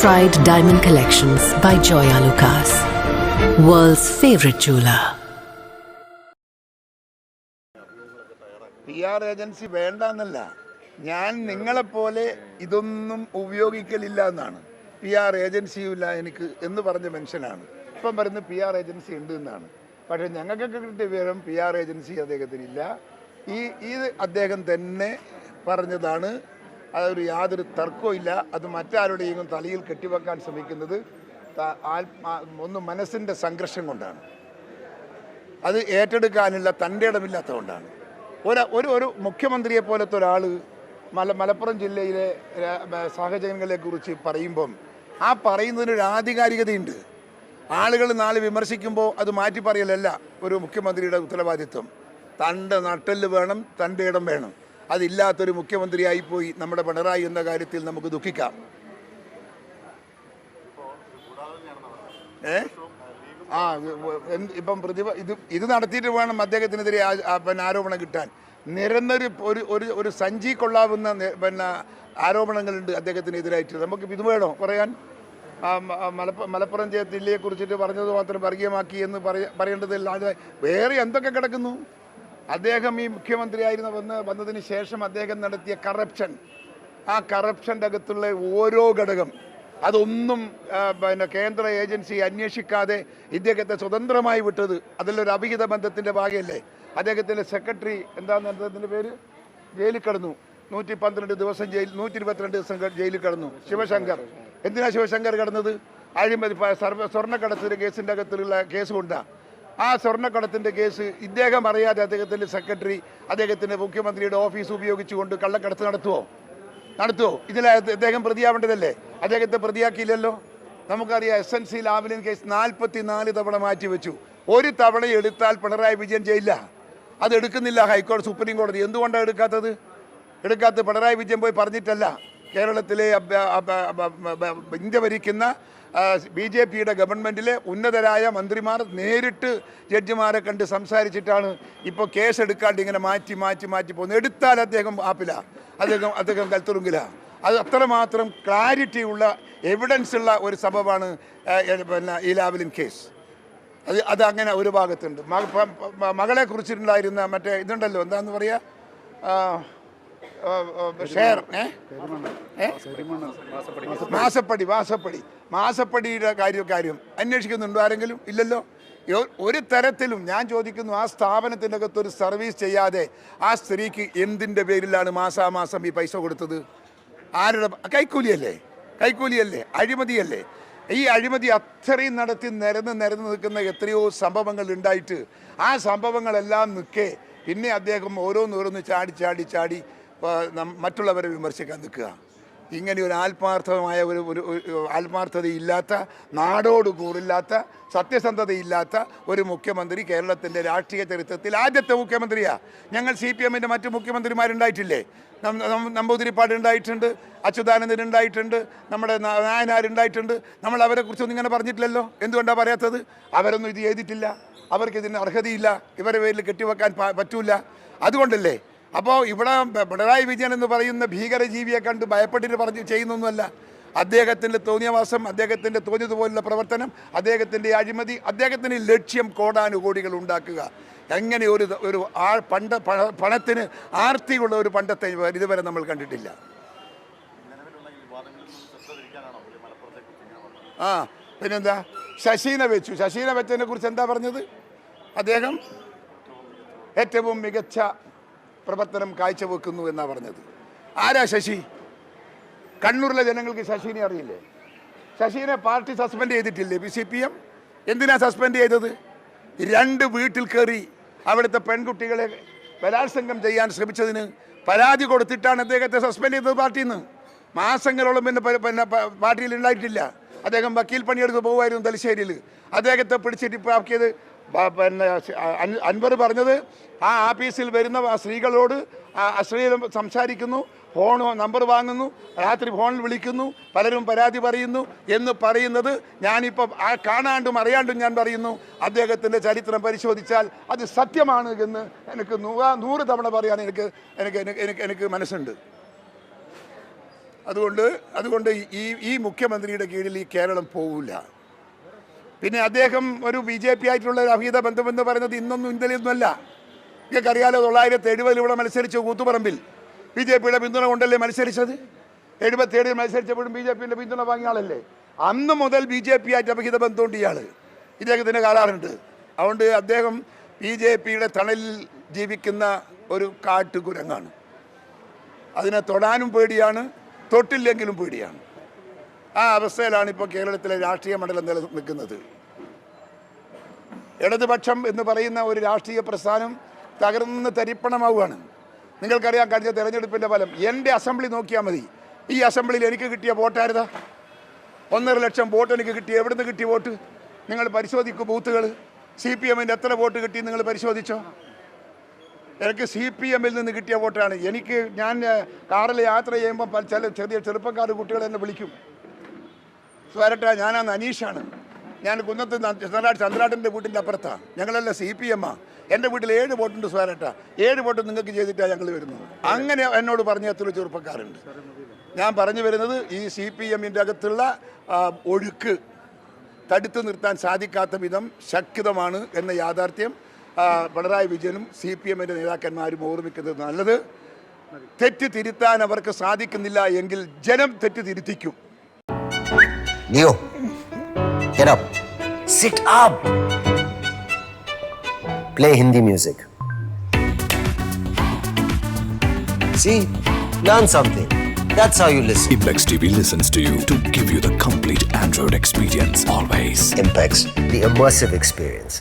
tried diamond collections by Joya Lucas, world's favorite jeweler. P R agency വേണ്ടെന്നല്ല. ഞാൻ നിങ്ങളെപ്പോലെ ഇതൊന്നും ഉപയോഗിക്കലില്ല എന്നാണ്. പി ആർ ഏജൻസിയും ഇല്ല എനിക്ക് എന്ന് പറഞ്ഞ മെൻഷനാണ് ഇപ്പം പറയുന്നത് പി ആർ ഏജൻസി ഉണ്ട് എന്നാണ്. പക്ഷേ ഞങ്ങൾക്കൊക്കെ കിട്ടിയ വിവരം പി ആർ ഏജൻസി അദ്ദേഹത്തിനില്ല. ഈ ഇത് അദ്ദേഹം തന്നെ പറഞ്ഞതാണ് അതൊരു യാതൊരു തർക്കവും ഇല്ല. അത് മറ്റാരുടെയും തലയിൽ കെട്ടിവെക്കാൻ ശ്രമിക്കുന്നത് ഒന്ന് മനസ്സിന്റെ സംഘർഷം കൊണ്ടാണ്. അത് ഏറ്റെടുക്കാനുള്ള തന്റെ ഇടമില്ലാത്തതുകൊണ്ടാണ്. ഒരു ഒരു ഒരു മുഖ്യമന്ത്രിയെ പോലത്തെ ഒരാൾ മല മലപ്പുറം ജില്ലയിലെ സാഹചര്യങ്ങളെ കുറിച്ച് പറയുമ്പം ആ പറയുന്നതിനൊരു ആധികാരികതയുണ്ട്. ആളുകൾ നാളെ വിമർശിക്കുമ്പോൾ അത് മാറ്റി പറയലല്ല ഒരു മുഖ്യമന്ത്രിയുടെ ഉത്തരവാദിത്വം. തന്റെ നട്ടൽ വേണം തന്റെ ഇടം വേണം. അതില്ലാത്തൊരു മുഖ്യമന്ത്രിയായിപ്പോയി നമ്മുടെ പിണറായി എന്ന കാര്യത്തിൽ നമുക്ക് ദുഃഖിക്കാം. ഏ ആ ഇപ്പം പ്രതിഭ ഇത് ഇത് നടത്തിയിട്ട് വേണം അദ്ദേഹത്തിനെതിരെ പിന്നെ ആരോപണം കിട്ടാൻ. നിരന്നൊരു ഒരു ഒരു ഒരു സഞ്ചി കൊള്ളാവുന്ന പിന്നെ ആരോപണങ്ങളുണ്ട് അദ്ദേഹത്തിനെതിരായിട്ട്. നമുക്ക് ഇത് വേണോ പറയാൻ? മലപ്പുറം മലപ്പ മലപ്പുറം ജില്ലയെക്കുറിച്ചിട്ട് കുറിച്ചിട്ട് പറഞ്ഞത് മാത്രം വർഗീയമാക്കി എന്ന് പറയ പറയേണ്ടതല്ല. വേറെ എന്തൊക്കെ കിടക്കുന്നു? അദ്ദേഹം ഈ മുഖ്യമന്ത്രിയായിരുന്ന വന്ന് വന്നതിന് ശേഷം അദ്ദേഹം നടത്തിയ കറപ്ഷൻ ആ കറപ്ഷന്റെ അകത്തുള്ള ഓരോ ഘടകം. അതൊന്നും പിന്നെ കേന്ദ്ര ഏജൻസി അന്വേഷിക്കാതെ ഇദ്ദേഹത്തെ സ്വതന്ത്രമായി വിട്ടത് അതിലൊരു അഭിഹിത ബന്ധത്തിന്റെ ഭാഗമല്ലേ? അദ്ദേഹത്തിന്റെ സെക്രട്ടറി എന്താണ് അദ്ദേഹത്തിന്റെ പേര്? ജയിലിൽ കടന്നു. നൂറ്റി പന്ത്രണ്ട് ദിവസം ജയിൽ നൂറ്റി ഇരുപത്തിരണ്ട് ദിവസം ജയിലിൽ കടന്നു. ശിവശങ്കർ. എന്തിനാ ശിവശങ്കർ കടന്നത്? അഴിമതി സർവ സ്വർണക്കടത്തിന്റെ കേസിന്റെ അകത്തുള്ള കേസ് കൊണ്ടാ ആ സ്വർണക്കടത്തിന്റെ കേസ് ഇദ്ദേഹം അറിയാതെ അദ്ദേഹത്തിന്റെ സെക്രട്ടറി അദ്ദേഹത്തിന്റെ മുഖ്യമന്ത്രിയുടെ ഓഫീസ് ഉപയോഗിച്ചുകൊണ്ട് കള്ളക്കടത്ത് നടത്തുമോ നടത്തുമോ ഇതിൽ അദ്ദേഹം പ്രതിയാവേണ്ടതല്ലേ? അദ്ദേഹത്തെ പ്രതിയാക്കിയില്ലല്ലോ? നമുക്കറിയാം S N C Lavalin case നാൽപ്പത്തി നാല് തവണ മാറ്റിവെച്ചു. ഒരു തവണ എടുത്താൽ പിണറായി വിജയൻ ചെയ്യില്ല അത് എടുക്കുന്നില്ല ഹൈക്കോടതി സുപ്രീം കോടതി. എന്തുകൊണ്ടാണ് എടുക്കാത്തത്? എടുക്കാത്ത പിണറായി വിജയൻ പോയി പറഞ്ഞിട്ടല്ല. കേരളത്തിലെ ഇന്ത്യ ഭരിക്കുന്ന ബി ജെ പിയുടെ ഗവൺമെന്റിലെ ഉന്നതരായ മന്ത്രിമാർ നേരിട്ട് ജഡ്ജിമാരെ കണ്ട് സംസാരിച്ചിട്ടാണ് ഇപ്പോൾ കേസ് എടുക്കാണ്ട് ഇങ്ങനെ മാറ്റി മാറ്റി മാറ്റി പോകുന്നത്. എടുത്താൽ അദ്ദേഹം ആപ്പില അദ്ദേഹം അദ്ദേഹം കൽത്തുറുങ്കില. അത് അത്രമാത്രം ക്ലാരിറ്റി ഉള്ള എവിഡൻസ് ഉള്ള ഒരു സംഭവമാണ് പിന്നെ ഈ ലാവലിൻ കേസ് അത് അത് അങ്ങനെ ഒരു ഭാഗത്തുണ്ട്. മകളെ കുറിച്ചിട്ടുണ്ടായിരുന്ന മറ്റേ ഇതുണ്ടല്ലോ എന്താണെന്ന് പറയാ? ആ, ആ, ആ, ഷെയർ? മാസപ്പടി മാസപ്പടി. മാസപ്പടിയുടെ കാര്യം കാര്യം അന്വേഷിക്കുന്നുണ്ടോ ആരെങ്കിലും? ഇല്ലല്ലോ? ഒരു തരത്തിലും ഞാൻ ചോദിക്കുന്നു ആ സ്ഥാപനത്തിന്റെ അകത്ത് ഒരു സർവീസ് ചെയ്യാതെ ആ സ്ത്രീക്ക് എന്തിന്റെ പേരിലാണ് മാസാമാസം ഈ പൈസ കൊടുത്തത്? ആരുടെ കൈക്കൂലിയല്ലേ? കൈക്കൂലിയല്ലേ? അഴിമതിയല്ലേ? ഈ അഴിമതി അത്രയും നടത്തി നിരന്ന് നിരന്ന് നിൽക്കുന്ന എത്രയോ സംഭവങ്ങൾ ഉണ്ടായിട്ട് ആ സംഭവങ്ങളെല്ലാം നിൽക്കെ പിന്നെ അദ്ദേഹം ഓരോന്നോരോന്ന് ചാടി ചാടി ചാടി മറ്റുള്ളവരെ വിമർശിക്കാൻ നിൽക്കുക. ഇങ്ങനെ ഒരു ആത്മാർത്ഥമായ ഒരു ഒരു ആത്മാർത്ഥതയില്ലാത്ത നാടോട് കൂറില്ലാത്ത സത്യസന്ധതയില്ലാത്ത ഒരു മുഖ്യമന്ത്രി കേരളത്തിന്റെ രാഷ്ട്രീയ ചരിത്രത്തിൽ ആദ്യത്തെ മുഖ്യമന്ത്രിയാണ് ഞങ്ങൾ സി പി എമ്മിന്റെ മറ്റ് മുഖ്യമന്ത്രിമാരുണ്ടായിട്ടില്ലേ? നമ്പൂതിരിപ്പാട് ഉണ്ടായിട്ടുണ്ട് അച്യുതാനന്ദൻ ഉണ്ടായിട്ടുണ്ട് നമ്മുടെ നായനാരുണ്ടായിട്ടുണ്ട് നമ്മൾ അവരെ കുറിച്ചൊന്നും ഇങ്ങനെ പറഞ്ഞിട്ടില്ലല്ലോ? എന്തുകൊണ്ടാണ് പറയാത്തത്? അവരൊന്നും ഇത് ചെയ്തിട്ടില്ല അവർക്കിതിന് അർഹതയില്ല. ഇവരെ പേരിൽ കെട്ടിവെക്കാൻ പറ്റൂല. അതുകൊണ്ടല്ലേ അപ്പോൾ ഇവിടെ പിണറായി വിജയൻ എന്ന് പറയുന്ന ഭീകരജീവിയെ കണ്ട് ഭയപ്പെട്ടിട്ട് പറഞ്ഞ് ചെയ്യുന്നൊന്നുമല്ല. അദ്ദേഹത്തിന്റെ തോന്നിയവാസം അദ്ദേഹത്തിന്റെ തോന്നിയതുപോലുള്ള പ്രവർത്തനം അദ്ദേഹത്തിന്റെ അഴിമതി അദ്ദേഹത്തിന്റെ ലക്ഷ്യം കോടാനുകോടികൾ ഉണ്ടാക്കുക. എങ്ങനെ ഒരു ഒരു ആ പണ്ട പണ- പണത്തിന് ആർത്തിയുള്ള ഒരു പണ്ടത്തെ ഇതുവരെ നമ്മൾ കണ്ടിട്ടില്ല. ആ പിന്നെന്താ? ശശീനെ വെച്ചു. ശശീനെ വെച്ചതിനെ കുറിച്ച് എന്താ പറഞ്ഞത്? അദ്ദേഹം ഏറ്റവും മികച്ച പ്രവർത്തനം കാഴ്ചവെക്കുന്നു എന്നാ പറഞ്ഞത്. ആരാ ശശി? കണ്ണൂരിലെ ജനങ്ങൾക്ക് ശശീനെ അറിയില്ലേ? ശശീനെ പാർട്ടി സസ്പെൻഡ് ചെയ്തിട്ടില്ലേ? B C P M? എന്തിനാ സസ്പെൻഡ് ചെയ്തത്? രണ്ട് വീട്ടിൽ കയറി അവിടുത്തെ പെൺകുട്ടികളെ ബലാത്സംഗം ചെയ്യാൻ ശ്രമിച്ചതിന് പരാതി കൊടുത്തിട്ടാണ് അദ്ദേഹത്തെ സസ്പെൻഡ് ചെയ്തത് പാർട്ടിയിൽ നിന്ന് മാസങ്ങളോളം പിന്നെ പിന്നെ പാർട്ടിയിൽ ഉണ്ടായിട്ടില്ല. അദ്ദേഹം വക്കീൽ പണിയെടുത്ത് പോകുമായിരുന്നു തലശ്ശേരിയിൽ അദ്ദേഹത്തെ പിടിച്ചിട്ട് ഇപ്പോൾ ആക്കിയത് പിന്നെ അൻവർ പറഞ്ഞത് ആ ആഫീസിൽ വരുന്ന സ്ത്രീകളോട് അശ്ലീലം സംസാരിക്കുന്നു ഫോൺ നമ്പർ വാങ്ങുന്നു രാത്രി ഫോണിൽ വിളിക്കുന്നു പലരും പരാതി പറയുന്നു എന്ന് പറയുന്നത് ഞാനിപ്പോൾ ആ കാണാണ്ടും അറിയാണ്ടും ഞാൻ പറയുന്നു അദ്ദേഹത്തിന്റെ ചരിത്രം പരിശോധിച്ചാൽ അത് സത്യമാണ് എന്ന് എനിക്ക് നൂറാ നൂറ് തവണ പറയാൻ എനിക്ക് എനിക്ക് എനിക്ക് എനിക്ക് മനസ്സുണ്ട്. അതുകൊണ്ട് അതുകൊണ്ട് ഈ ഈ മുഖ്യമന്ത്രിയുടെ കീഴിൽ ഈ കേരളം പോവില്ല. പിന്നെ അദ്ദേഹം ഒരു ബി ജെ പി ആയിട്ടുള്ള ഒരു അഭീത ബന്ധമെന്ന് പറയുന്നത് ഇന്നൊന്നും ഇന്നലെയൊന്നുമല്ല നിങ്ങൾക്കറിയാലോ തൊള്ളായിരത്തി എഴുപതിൽ ഇവിടെ മത്സരിച്ച കൂത്തുപറമ്പിൽ ബി ജെ പിയുടെ പിന്തുണ കൊണ്ടല്ലേ മത്സരിച്ചത്? എഴുപത്തി ഏഴിൽ മത്സരിച്ചപ്പോഴും ബി ജെ പിയുടെ പിന്തുണ വാങ്ങിയ ആളല്ലേ? അന്ന് മുതൽ ബി ജെ പി ആയിട്ട് അഭിഹിത ബന്ധമുണ്ട് ഇയാൾ ഇദ്ദേഹത്തിന് കാലാറുണ്ട് അതുകൊണ്ട് അദ്ദേഹം ബി ജെ പിയുടെ തണലിൽ ജീവിക്കുന്ന ഒരു കാട്ടുകുരങ്ങാണ്. അതിനെ തൊടാനും പേടിയാണ് തൊട്ടില്ലെങ്കിലും പേടിയാണ്. ആ അവസ്ഥയിലാണ് ഇപ്പോൾ കേരളത്തിലെ രാഷ്ട്രീയ മണ്ഡലം നിലനിൽക്കുന്നത് ഇടതുപക്ഷം എന്ന് പറയുന്ന ഒരു രാഷ്ട്രീയ പ്രസ്ഥാനം തകർന്ന് തരിപ്പണമാവുകയാണ്. നിങ്ങൾക്കറിയാം കഴിഞ്ഞ തെരഞ്ഞെടുപ്പിന്റെ ഫലം. എന്റെ അസംബ്ലി നോക്കിയാൽ മതി. ഈ അസംബ്ലിയിൽ എനിക്ക് കിട്ടിയ വോട്ടായിരുതാ ഒന്നര ലക്ഷം വോട്ട് എനിക്ക് കിട്ടി. എവിടുന്ന് കിട്ടിയ വോട്ട്? നിങ്ങൾ പരിശോധിക്കും ബൂത്തുകൾ. സി പി എമ്മിന്റെ എത്ര വോട്ട് കിട്ടി നിങ്ങൾ പരിശോധിച്ചോ? എനിക്ക് സി പി എമ്മിൽ നിന്ന് കിട്ടിയ വോട്ടാണ്. എനിക്ക് ഞാൻ കാറിൽ യാത്ര ചെയ്യുമ്പോൾ ചില ചെറിയ ചെറുപ്പക്കാർ കുട്ടികൾ എന്നെ വിളിക്കും. സ്വരട്ട ഞാനാണ് അനീഷാണ്. ഞാൻ കുന്നത്ത് ചന്ദ്രാട്ട് ചന്ദ്രാട്ടിന്റെ വീട്ടിന്റെ അപ്പുറത്താണ് ഞങ്ങളെല്ലാം സി പി എമ്മാ എന്റെ വീട്ടിൽ ഏഴ് വോട്ടുണ്ട് സ്വരട്ട ഏഴ് വോട്ട് നിങ്ങൾക്ക് ചെയ്തിട്ടാണ് ഞങ്ങൾ വരുന്നത്. അങ്ങനെ എന്നോട് പറഞ്ഞ എത്ര ചെറുപ്പക്കാരുണ്ട്. ഞാൻ പറഞ്ഞു വരുന്നത് ഈ സി പി എമ്മിന്റെ അകത്തുള്ള ഒഴുക്ക് തടുത്തു നിർത്താൻ സാധിക്കാത്ത വിധം ശക്തമാണ് എന്ന യാഥാർത്ഥ്യം പിണറായി വിജയനും സി പി എമ്മിന്റെ നേതാക്കന്മാരും ഓർമ്മിക്കുന്നത് നല്ലത്. തെറ്റ് തിരുത്താൻ അവർക്ക് സാധിക്കുന്നില്ല എങ്കിൽ ജനം തെറ്റ് തിരുത്തിക്കും. Leo, get up. Sit up. Play Hindi music. See, learn something. That's how you listen. Impex TV listens to you to give you the complete Android experience always. Impex, the immersive experience.